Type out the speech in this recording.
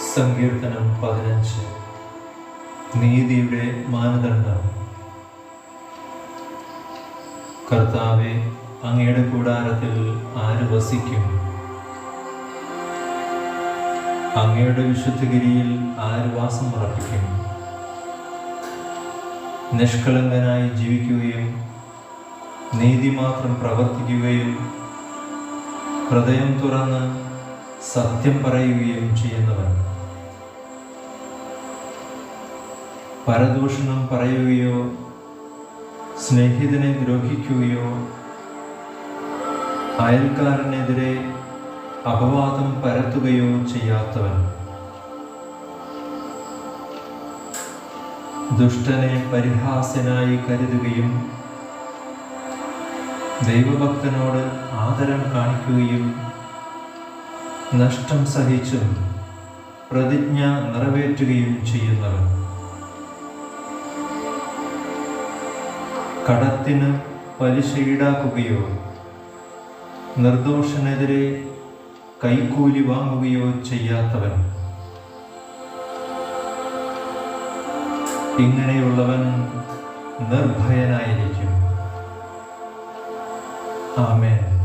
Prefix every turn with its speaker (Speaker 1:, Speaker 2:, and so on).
Speaker 1: സങ്കീർത്തനം പതിനഞ്ച്. നീതിയുടെ മാനദണ്ഡം. കർത്താവെ അങ്ങയുടെ കൂടാരത്തിൽ ആര് വസിക്കും? അങ്ങയുടെ വിശുദ്ധഗിരിയിൽ ആര് വാസം ഉറപ്പിക്കും നിഷ്കളങ്കനായി ജീവിക്കുകയും നീതി മാത്രം പ്രവർത്തിക്കുകയും ഹൃദയം തുറന്ന് സത്യം പറയുകയും ചെയ്യുന്നവൻ. പരദൂഷണം പറയുകയോ സ്നേഹിതനെ ദ്രോഹിക്കുകയോ അയൽക്കാരനെതിരെ അപവാദം പരത്തുകയോ ചെയ്യാത്തവൻ. ദുഷ്ടനെ പരിഹാസ്യനായി കരുതുകയും ദൈവഭക്തനോട് ആദരം കാണിക്കുകയും നഷ്ടം സഹിച്ചും പ്രതിജ്ഞ നിറവേറ്റുകയും ചെയ്യുന്നവൻ. കടത്തിന് പലിശ ഈടാക്കുകയോ നിർദോഷനെതിരെ കൈക്കൂലി വാങ്ങുകയോ ചെയ്യാത്തവൻ. ഇങ്ങനെയുള്ളവൻ നിർഭയനായിരിക്കും. ആമേൻ.